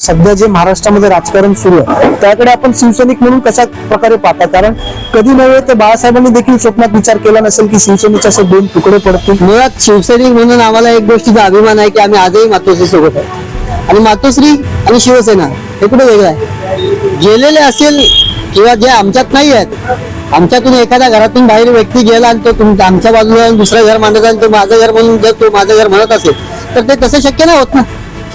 सध्या जे महाराष्ट्रामध्ये राजकारण सुरू आहे त्याकडे आपण शिवसैनिक म्हणून कशा प्रकारे पाहता? कारण कधी नव्हे तर बाळासाहेबांनी देखील स्वप्नात विचार केला नसेल की शिवसेनेचे असे दोन तुकडे पडतील. मुळात शिवसैनिक म्हणून आम्हाला एक गोष्टीचा अभिमान आहे की आम्ही आजही मातोश्री सोबत आहे. आणि मातोश्री आणि शिवसेना हे कुठे वेगळं आहे? गेलेले असेल किंवा जे आमच्यात नाही आहेत आमच्यातून एखाद्या घरातून बाहेर व्यक्ती गेला आणि तो तुम आमच्या बाजूला दुसरं घर मांडत आणि तो माझं घर म्हणून जर तो माझं घर म्हणत असेल तर ते तसं शक्य नाही होत ना.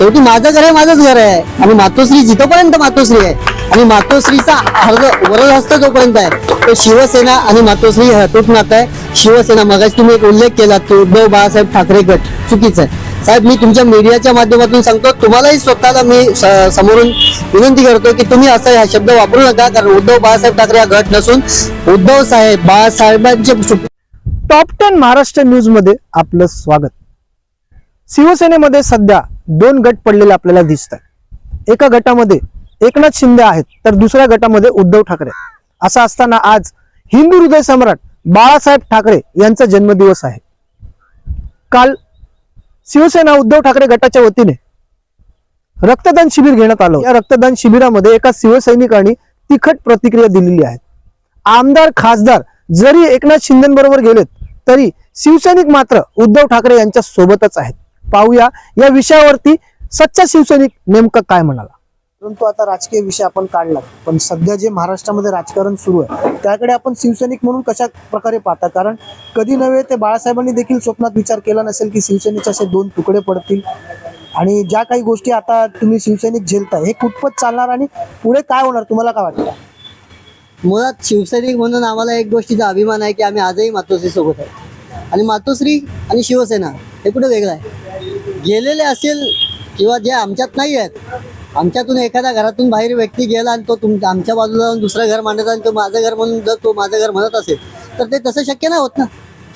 शेवटी माझं घर आहे माझंच घर आहे. आणि मातोश्री जिथपर्यंत मातोश्री आहे आणि मातोश्रीचा अर्ध वरद हस्त जोपर्यंत आहे तो शिवसेना आणि मातोश्री हे अतूट नातं आहे. शिवसेना मगाशी तुम्ही एक उल्लेख केला तो उद्धव बाळासाहेब ठाकरे गट चुकीचं आहे. साहेब मी तुमच्या मीडियाच्या माध्यमातून सांगतो तुम्हालाही स्वतःला मी समोरून विनंती करतो की तुम्ही असा हा शब्द वापरू नका कारण उद्धव बाळासाहेब ठाकरे हा गट नसून उद्धव साहेब बाळासाहेबांचे टॉप टेन महाराष्ट्र न्यूजमध्ये आपलं स्वागत. शिवसेनेमध्ये सध्या दोन गट पडलेले आपल्याला दिसत एका गटामध्ये एकनाथ शिंदे आहेत तर दुसऱ्या गटामध्ये उद्धव ठाकरे. असं असताना आज हिंदू हृदय सम्राट बाळासाहेब ठाकरे यांचा जन्मदिवस आहे. काल शिवसेना उद्धव ठाकरे गटाच्या वतीने रक्तदान शिबिर घेण्यात आलं या रक्तदान शिबिरामध्ये एका शिवसैनिकाने तिखट प्रतिक्रिया दिलेली आहे. आमदार खासदार जरी एकनाथ शिंदेबरोबर गेलेत तरी शिवसैनिक मात्र उद्धव ठाकरे यांच्या सोबतच आहेत. पाहूया. या विषयावरती सच्चा शिवसैनिक नेमकं काय म्हणाला? परंतु आता राजकीय विषय आपण काढला पण सध्या जे महाराष्ट्रामध्ये राजकारण सुरू आहे त्याकडे आपण शिवसैनिक म्हणून कशा प्रकारे पाहता? कारण कधी नव्हे ते बाळासाहेबांनी देखील स्वप्नात विचार केला नसेल की शिवसेनेचे असे दोन तुकडे पडतील. आणि ज्या काही गोष्टी आता तुम्ही शिवसैनिक झेलताय हे कुठपत चालणार आणि पुढे काय होणार? तुम्हाला काय वाटतं? मुळात शिवसैनिक म्हणून आम्हाला एक गोष्टीचा अभिमान आहे की आम्ही आजही मातोश्री सोबत आहे आणि मातोश्री आणि शिवसेना हे कुठे वेगळं आहे? गेलेले असेल किंवा जे आमच्यात नाही आहेत आमच्यातून एखाद्या घरातून बाहेर व्यक्ती गेला आणि तो तुम आमच्या बाजूला जाऊन दुसरं घर मांडत आणि तो माझं घर म्हणून जर तो माझं घर म्हणत असेल तर ते तसं शक्य नाही होत ना.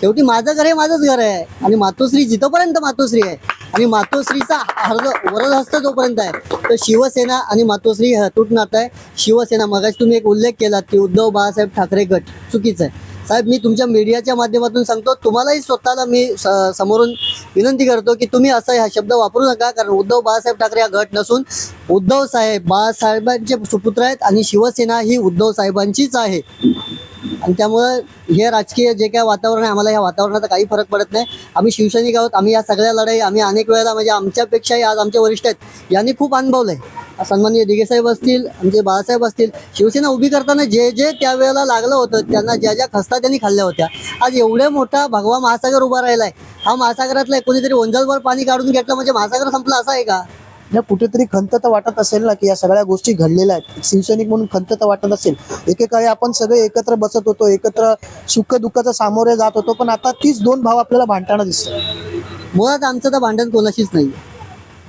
शेवटी माझं घर हे माझंच घर आहे आणि मातोश्री जिथंपर्यंत मातोश्री आहे आणि मातोश्रीचा अर्ध वरद हस्त जोपर्यंत आहे तर शिवसेना आणि मातोश्री हे अतूट नातं आहे. शिवसेना मगाच तुम्ही एक उल्लेख केला की उद्धव बाळासाहेब ठाकरे गट चुकीचं आहे. साहेब मी तुमच्या मीडियाच्या माध्यमातून सांगतो तुम्हालाही स्वतःला मी स- समोरून विनंती करतो की तुम्ही असा हा शब्द वापरू नका कारण उद्धव बाळासाहेब ठाकरे हा गट नसून उद्धव साहेब बाळासाहेबांचे सुपुत्र आहेत आणि शिवसेना ही उद्धव साहेबांचीच आहे. आणि त्यामुळं हे राजकीय जे काय वातावरण आहे आम्हाला या वातावरणाचा काही फरक पडत नाही. आम्ही शिवसैनिक आहोत आम्ही या सगळ्या लढाई आम्ही अनेक वेळेला म्हणजे आमच्यापेक्षाही आज आमचे वरिष्ठ आहेत यांनी खूप अनुभवलं आहे. सन्माननीय दिगेसाहेब असतील आमचे बाळासाहेब असतील शिवसेना उभी करताना जे जे त्यावेळेला लागलं होतं त्यांना ज्या ज्या खस्ता त्यांनी खाल्ल्या होत्या आज एवढ्या मोठा भगवा महासागर उभा राहिला आहे हा महासागरातला कोणीतरी ओंजलवर पाणी काढून घेतलं म्हणजे महासागर संपला असा आहे का? ना कुठेतरी खंत तर वाटत असेल ना की या सगळ्या गोष्टी घडलेल्या आहेत. शिवसैनिक म्हणून खंत तर वाटत असेल. एकेकाळी आपण सगळे एकत्र बसत होतो एकत्र सुख दुःखाचा सामोरे जात होतो पण आता तीच दोन भाव आपल्याला भांडताना दिसतात. मुळात आमचं तर भांडण कोणाशीच नाही.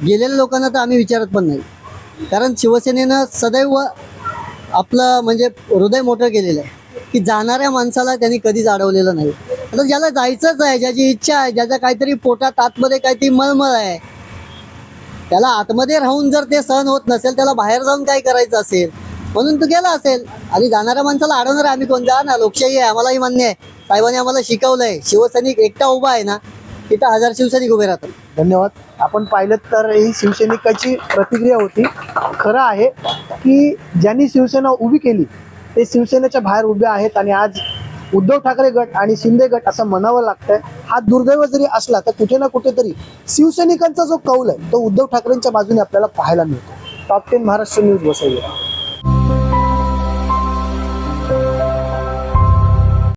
गेलेल्या लोकांना तर आम्ही विचारत पण नाही. कारण शिवसेनेनं सदैव आपलं म्हणजे हृदय मोठं केलेलं आहे की जाणाऱ्या माणसाला त्यांनी कधीच अडवलेलं नाही. आता ज्याला जायचंच आहे ज्याची इच्छा आहे ज्याचा काहीतरी पोटात आतमध्ये काहीतरी मळमळ आहे त्याला आतमध्ये राहून जर ते सहन होत नसेल त्याला बाहेर जाऊन काय करायचं असेल? म्हणून तो गेला असेल. आणि जाणाऱ्या माणसाला अडवणार आम्ही कोण? जा ना लोकशाही आहे आम्हालाही मान्य आहे. साहेबांनी आम्हाला शिकवलंय. शिवसैनिक एकटा उभा आहे ना तिथं हजार शिवसैनिक उभे राहतात. धन्यवाद. आपण पाहिलं तर ही शिवसैनिकाची प्रतिक्रिया होती. खरं आहे की ज्यांनी शिवसेना उभी केली ते शिवसेनेच्या बाहेर उभे आहेत आणि आज उद्धव ठाकरे गट आणि शिंदे गट असं म्हणावं लागतंय. हा दुर्दैव जरी असला तर कुठे ना कुठेतरी शिवसैनिकांचा जो कौल आहे तो उद्धव ठाकरेंच्या बाजूने आपल्याला पाहायला मिळतो. टॉप टेन महाराष्ट्र न्यूज बसवले.